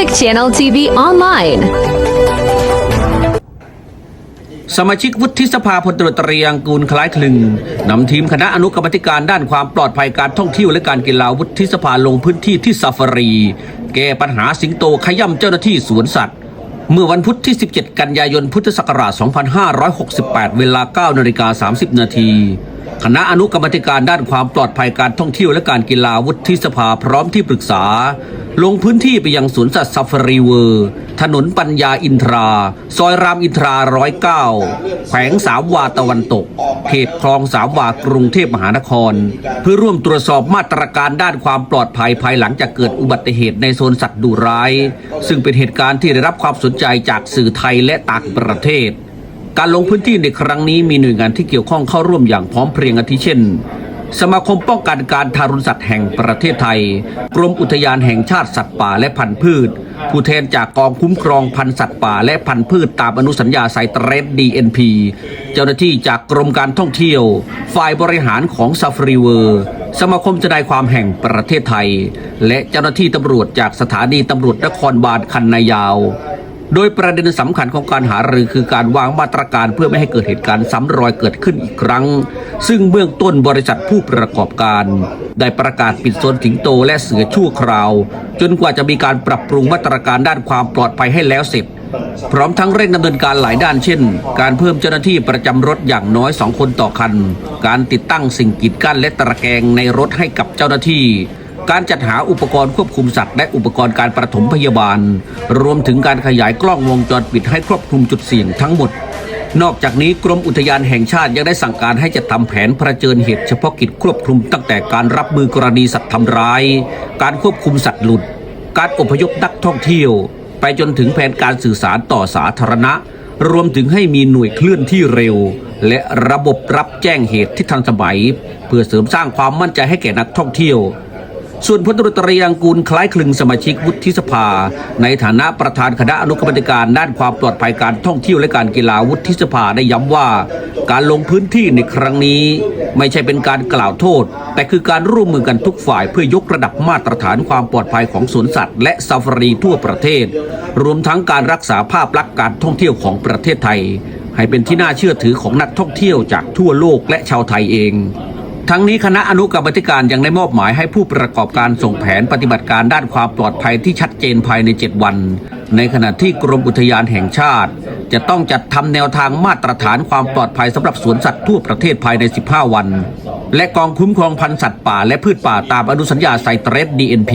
Epic Channel TV Online. สมาชิกวุฒิสภาพลตรวจตรียังกูลคล้ายคลึงนำทีมคณะอนุกรรมธิการด้านความปลอดภัยการท่องเที่ยวและการกีฬาวุฒิสภาลงพื้นที่ที่ซาฟารี แก้ปัญหาสิงโตขย่ำเจ้าหน้าที่สวนสัตว์ เมื่อวันพุธที่ 17 กันยายนพุทธศักราช 2568 เวลา 9นาฬิกา30 นาที คณะอนุกรรมธิการด้านความปลอดภัยการท่องเที่ยวและการกีฬาวุฒิสภาพร้อมที่ปรึกษา ลงพื้นที่ไปยังสวนสัตว์ซาฟารีเวอร์ ถนนปัญญาอินทรา ซอยรามอินทราร้อยเก้าแขวงสามวาตะวันตก เขตคลองสามวากรุงเทพมหานคร เพื่อร่วมตรวจสอบมาตรการด้านความปลอดภัยภายหลังจากเกิดอุบัติเหตุในโซนสัตว์ดุร้าย ซึ่งเป็นเหตุการณ์ที่ได้รับความสนใจจากสื่อไทยและต่างประเทศ การลงพื้นที่ในครั้งนี้มีหน่วยงานที่เกี่ยวข้องเข้าร่วมอย่างพร้อมเพรียงอาทิเช่น สมาคมป้องกันการทารุณสัตว์แห่งประเทศไทย กรมอุทยานแห่งชาติสัตว์ป่าและพันธุ์พืช ผู้แทนจากกองคุ้มครองพันธุ์สัตว์ป่าและพันธุ์พืชตามอนุสัญญาไซเตรส DNP เจ้าหน้าที่จากกรมการท่องเที่ยว ฝ่ายบริหารของซาฟรีเวอร์ สมาคมทนายความแห่งประเทศไทย และเจ้าหน้าที่ตำรวจจากสถานีตำรวจนครบาลคันนายาว โดยประเด็นสำคัญของการหารือคือการวางมาตรการเพื่อไม่ให้เกิดเหตุการณ์ซ้ำรอยเกิดขึ้นอีกครั้ง ซึ่งเบื้องต้นบริษัทผู้ประกอบการ ได้ประกาศปิดโซนสิงโตและเสือชั่วคราว จนกว่าจะมีการปรับปรุงมาตรการด้านความปลอดภัยให้แล้วเสร็จ พร้อมทั้งเร่งดำเนินการหลายด้านเช่น การเพิ่มเจ้าหน้าที่ประจำรถอย่างน้อยสองคนต่อคัน การติดตั้งสิ่งกีดกั้นและตะแกรงในรถให้กับเจ้าหน้าที่ การจัดหาอุปกรณ์ควบคุมสัตว์และอุปกรณ์การประถมพยาบาล รวมถึงการขยายกล้องวงจรปิดให้ครอบคลุมจุดเสี่ยงทั้งหมด นอกจากนี้กรมอุทยานแห่งชาติยังได้สั่งการให้จัดทำแผนประเจิญเหตุเฉพาะกิจควบคลุมตั้งแต่การรับมือกรณีสัตว์ทำร้าย การควบคุมสัตว์หลุด การอพยพนักท่องเที่ยว ไปจนถึงแผนการสื่อสารต่อสาธารณะ รวมถึงให้มีหน่วยเคลื่อนที่เร็ว และระบบรับแจ้งเหตุที่ทันสมัย เพื่อเสริมสร้างความมั่นใจให้แก่นักท่องเที่ยว ส่วนพลตรตรียังกูลคล้ายคลึงสมาชิกวุฒิสภา ในฐานะประธานคณะอนุกรรมการด้านความปลอดภัยการท่องเที่ยวและการกีฬาวุฒิสภาได้ย้ำว่า การลงพื้นที่ในครั้งนี้ ไม่ใช่เป็นการกล่าวโทษ แต่คือการร่วมมือกันทุกฝ่ายเพื่อยกระดับมาตรฐานความปลอดภัยของสวนสัตว์และซาฟารีทั่วประเทศ รวมทั้งการรักษาภาพลักษณ์การท่องเที่ยวของประเทศไทย ให้เป็นที่น่าเชื่อถือของนักท่องเที่ยวจากทั่วโลกและชาวไทยเอง ทั้งนี้คณะอนุกรรมธิการยังได้มอบหมายให้ผู้ประกอบการส่งแผนปฏิบัติการด้านความปลอดภัยที่ชัดเจนภายใน 7 วัน ในขณะที่กรมอุทยานแห่งชาติ จะต้องจัดทำแนวทางมาตรฐานความปลอดภัยสำหรับสวนสัตว์ทั่วประเทศภายใน 15 วัน และกองคุ้มครองพันธุ์สัตว์ป่าและพืชป่าตามอนุสัญญาไซเตรส DNP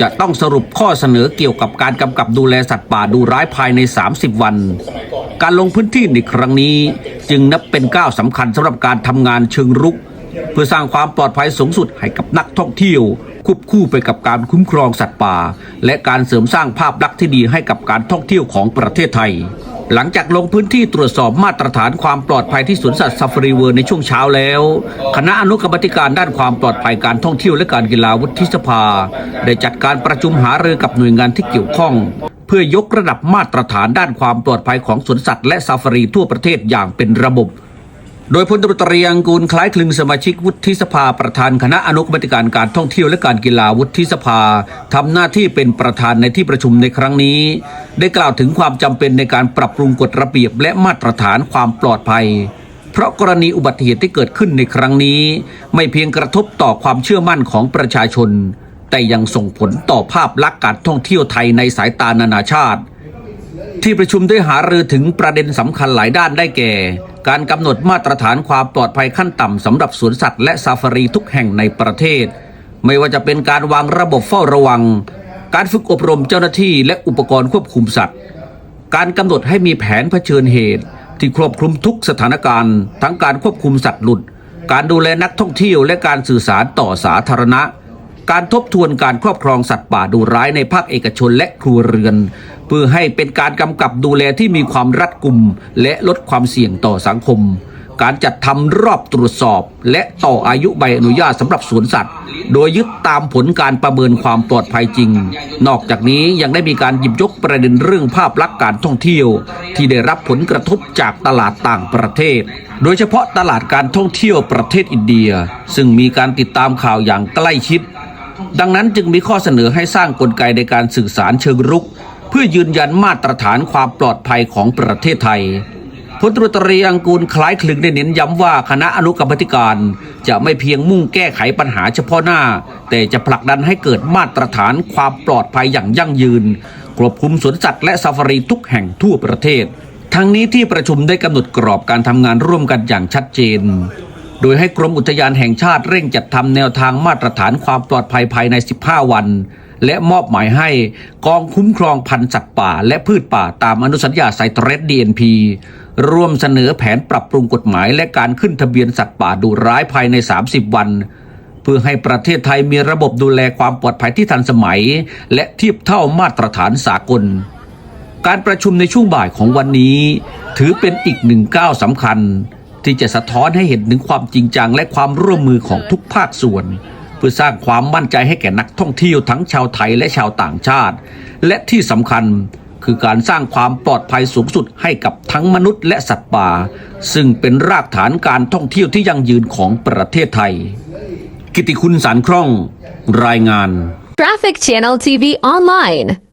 จะต้องสรุปข้อเสนอเกี่ยวกับการกำกับดูแลสัตว์ป่าดูร้ายภายใน 30 วัน การลงพื้นที่ในครั้งนี้ จึงนับเป็นก้าวสำคัญสำหรับการทำงานเชิงรุก เพื่อสร้างความปลอดภัยสูงสุดให้กับนักท่องเที่ยว ควบคู่ไปกับการคุ้มครองสัตว์ป่า และการเสริมสร้างภาพลักษณ์ที่ดีให้กับการท่องเที่ยวของประเทศไทย หลังจากลงพื้นที่ตรวจสอบมาตรฐานความปลอดภัยที่สวนสัตว์ซาฟารีเวิร์ในช่วงเช้าแล้ว คณะอนุกรรมธิการด้านความปลอดภัยการท่องเที่ยวและการกีฬาวุฒิสภา ได้จัดการประชุมหารือกับหน่วยงานที่เกี่ยวข้องเพื่อยกระดับมาตรฐานด้านความปลอดภัยของสวนสัตว์และซาฟารีทั่วประเทศอย่างเป็นระบบ โดยพลตำรวจตรียังกูลคล้ายคลึงสมาชิกวุฒิสภาประธานคณะอนุกรรมการการท่องเที่ยวและการกีฬาวุฒิสภาทำหน้าที่เป็นประธานในที่ประชุมในครั้งนี้ ได้กล่าวถึงความจำเป็นในการปรับปรุงกฎระเบียบและมาตรฐานความปลอดภัย เพราะกรณีอุบัติเหตุที่เกิดขึ้นในครั้งนี้ ไม่เพียงกระทบต่อความเชื่อมั่นของประชาชน แต่ยังส่งผลต่อภาพลักษณ์การท่องเที่ยวไทยในสายตานานาชาติ ที่ประชุมได้หารือถึงประเด็นสำคัญหลายด้านได้แก่ การกำหนดมาตรฐานความปลอดภัยขั้นต่ำสำหรับสวนสัตว์และซาฟารีทุกแห่งในประเทศ ไม่ว่าจะเป็นการวางระบบเฝ้าระวัง การฝึกอบรมเจ้าหน้าที่และอุปกรณ์ควบคุมสัตว์ การกำหนดให้มีแผนเผชิญเหตุ ที่ครอบคลุมทุกสถานการณ์ ทั้งการควบคุมสัตว์หลุด การดูแลนักท่องเที่ยวและการสื่อสารต่อสาธารณะการทบทวนการครอบครองสัตว์ป่าดูร้ายในภาคเอกชนและครัวเรือน เพื่อให้เป็นการกำกับดูแลที่มีความรัดกุม และลดความเสี่ยงต่อสังคม การจัดทำรอบตรวจสอบ และต่ออายุใบอนุญาตสำหรับสวนสัตว์ โดยยึดตามผลการประเมินความปลอดภัยจริง นอกจากนี้ยังได้มีการหยิบยกประเด็นเรื่องภาพลักษณ์การท่องเที่ยว ที่ได้รับผลกระทบจากตลาดต่างประเทศ โดยเฉพาะตลาดการท่องเที่ยวประเทศอินเดีย ซึ่งมีการติดตามข่าวอย่างใกล้ชิดดังนั้นจึงมีข้อเสนอให้สร้างกลไกในการสื่อสารเชิงรุก เพื่อยืนยันมาตรฐานความปลอดภัยของประเทศไทยพลตรวจตรีอังกูลคล้ายคลึงได้เน้นย้ำว่าคณะอนุกรรมธิการ จะไม่เพียงมุ่งแก้ไขปัญหาเฉพาะหน้า แต่จะผลักดันให้เกิดมาตรฐานความปลอดภัยอย่างยั่งยืนครอบคลุมสวนสัตว์และซาฟารีทุกแห่งทั่วประเทศ ทั้งนี้ที่ประชุมได้กำหนดกรอบการทำงานร่วมกันอย่างชัดเจน โดยให้กรมอุทยานแห่งชาติเร่งจัดทำแนวทางมาตรฐานความปลอดภัยภายใน 15 วัน และมอบหมายให้กองคุ้มครองพันธุ์สัตว์ป่า และพืชป่าตามอนุสัญญาไซเตรส DNP ร่วมเสนอแผนปรับปรุงกฎหมายและการขึ้นทะเบียนสัตว์ป่าดุร้ายภายใน 30 วัน เพื่อให้ประเทศไทยมีระบบดูแลความปลอดภัยที่ทันสมัย และเทียบเท่ามาตรฐานสากล การประชุมในช่วงบ่ายของวันนี้ ถือเป็นอีกหนึ่งก้าวสำคัญ ที่จะสะท้อนให้เห็นถึงความจริงจังและความร่วมมือของทุกภาคส่วน เพื่อสร้างความมั่นใจให้แก่นักท่องเที่ยวทั้งชาวไทยและชาวต่างชาติ และที่สำคัญคือการสร้างความปลอดภัยสูงสุดให้กับทั้งมนุษย์และสัตว์ป่า ซึ่งเป็นรากฐานการท่องเที่ยวที่ยั่งยืนของประเทศไทย กิติคุณสารคร่อง รายงาน Traffic Channel TV Online